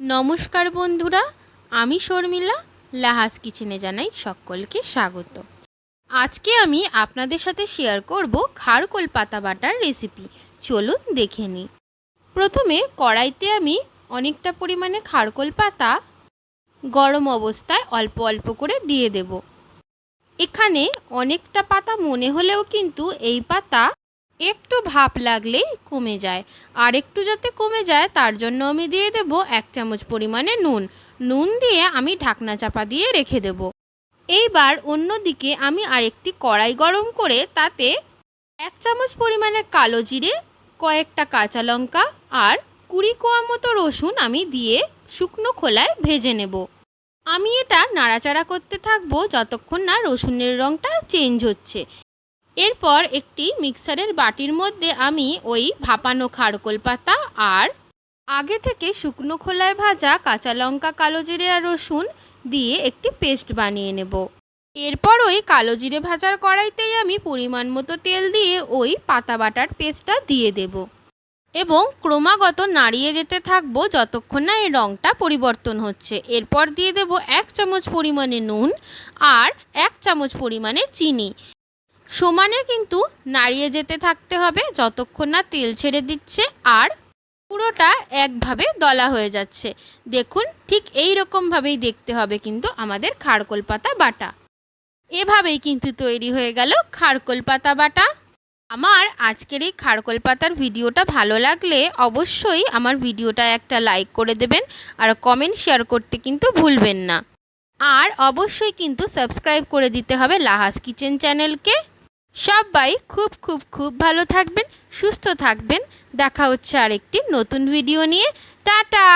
নমস্কার বন্ধুরা, আমি শর্মিলা লাহাস কিচেনে জানাই সকলকে স্বাগত। আজকে আমি আপনাদের সাথে শেয়ার করব খারকোল পাতা বাটার রেসিপি চলুন দেখে নিই। প্রথমে কড়াইতে আমি অনেকটা পরিমাণে খারকোল পাতা গরম অবস্থায় অল্প অল্প করে দিয়ে দেব। এখানে অনেকটা পাতা মনে হলেও কিন্তু এই পাতা একটু ভাপ লাগলেই কমে যায়। আর একটু যাতে কমে যায়, তার জন্য আমি দিয়ে দেব এক চামচ পরিমাণে নুন। নুন দিয়ে আমি ঢাকনা চাপা দিয়ে রেখে দেব। এইবার অন্যদিকে আমি আরেকটি কড়াই গরম করে তাতে এক চামচ পরিমাণে কালো জিরে, কয়েকটা কাঁচা লঙ্কা আর কুড়ি কোয়া মতো রসুন আমি দিয়ে শুকনো খোলায় ভেজে নেব। আমি এটা নাড়াচাড়া করতে থাকব যতক্ষণ না রসুনের রঙটা চেঞ্জ হচ্ছে। এরপর একটি মিক্সারের বাটির মধ্যে আমি ওই ভাপানো খারকোল পাতা আর আগে থেকে শুকনো খোলায় ভাজা কাঁচা লঙ্কা, কালো জিরে আর রসুন দিয়ে একটি পেস্ট বানিয়ে নেব। এরপর ওই কালো জিরে ভাজার কড়াইতেই আমি পরিমাণ মতো তেল দিয়ে ওই পাতা বাটার পেস্টটা দিয়ে দেব এবং ক্রমাগত নাড়িয়ে যেতে থাকব যতক্ষণ না এই রঙটা পরিবর্তন হচ্ছে। এরপর দিয়ে দেব এক চামচ পরিমাণে নুন আর এক চামচ পরিমাণে চিনি। সমানে কিন্তু নাড়িয়ে যেতে থাকতে হবে যতক্ষণ না তেল ছেড়ে দিচ্ছে আর পুরোটা একভাবে দলা হয়ে যাচ্ছে। দেখুন, ঠিক এই রকমভাবেই দেখতে হবে কিন্তু আমাদের খারকোল পাতা বাটা। এভাবেই কিন্তু তৈরি হয়ে গেল খারকোল পাতা বাটা। আমার আজকের এই খারকোল পাতার ভিডিওটা ভালো লাগলে অবশ্যই আমার ভিডিওটা একটা লাইক করে দেবেন আর কমেন্ট শেয়ার করতে কিন্তু ভুলবেন না। আর অবশ্যই কিন্তু সাবস্ক্রাইব করে দিতে হবে লাহাস কিচেন চ্যানেলকে। সবাই খুব খুব খুব ভালো থাকবেন, সুস্থ থাকবেন। দেখা হচ্ছে আরেকটি নতুন ভিডিও নিয়ে। টাটা!